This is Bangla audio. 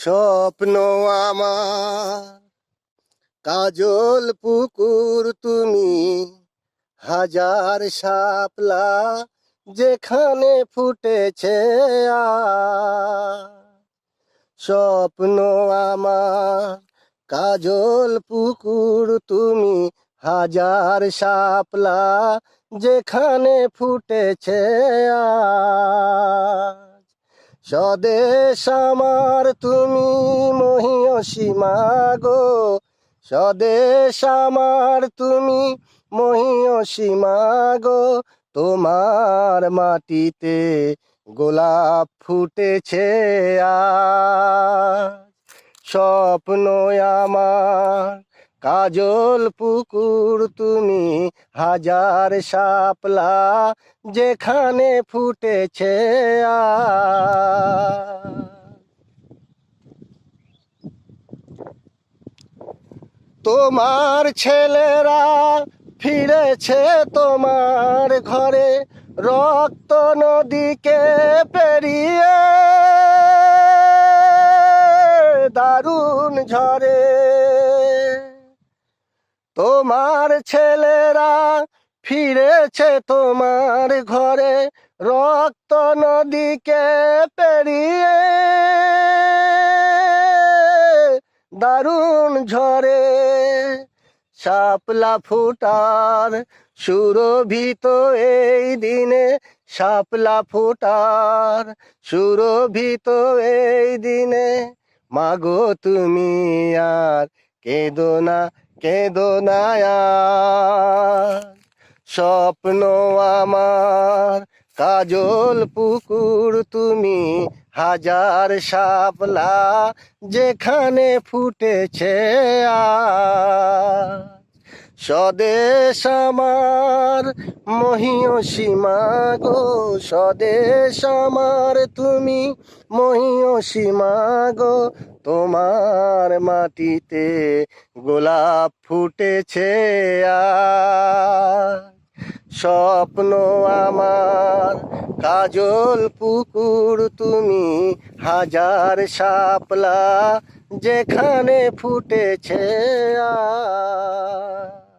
স্বপ্ন আমার কাজল, পুকুর তুমি, হাজার সাপলা যেখানে ফুটেছে। স্বপ্ন আমার, কাজল, পুকুর তুমি, হাজার সাপলা যেখানে ফুটেছে আজ। স্বদেশ আমার, তুমি মহিয়সীমা গো স্বদেশ আমার, তুমি মহিয়সীমা গো তোমার মাটিতে গোলাপ ফুটেছে স্বপ্ন আমার, কাজল পুকুর, তুমি হাজার শাপলা যেখানে ফুটেছে আজ। তোমার ছেলেরা ফিরেছে তোমার ঘরে, রক্ত নদীকে পেরিয়ে দারুণ ঝরে তোমার ছেলেরা ফিরেছে তোমার ঘরে, রক্ত নদীকে পেরিয়ে দারুণ ঝরে শাপলা ফুটার সুরভিত এই দিনে শাপলা ফুটার সুরভিত এই দিনে মাগো তুমি আর কেঁদো না কেঁদো না। স্বপ্ন আমার, কাজল পুকুর তুমি হাজার শাপলা যেখানে ফুটেছে। স্বদেশ আমার মহিয়সীমা গো স্বদেশ আমার, তুমি মহিয়সীমা গো তোমার মাটিতে গোলাপ ফুটেছে আজ। স্বপ্ন আমার কাজল পুকুর তুমি হাজার শাপলা যেখানে ফুটেছে আজ।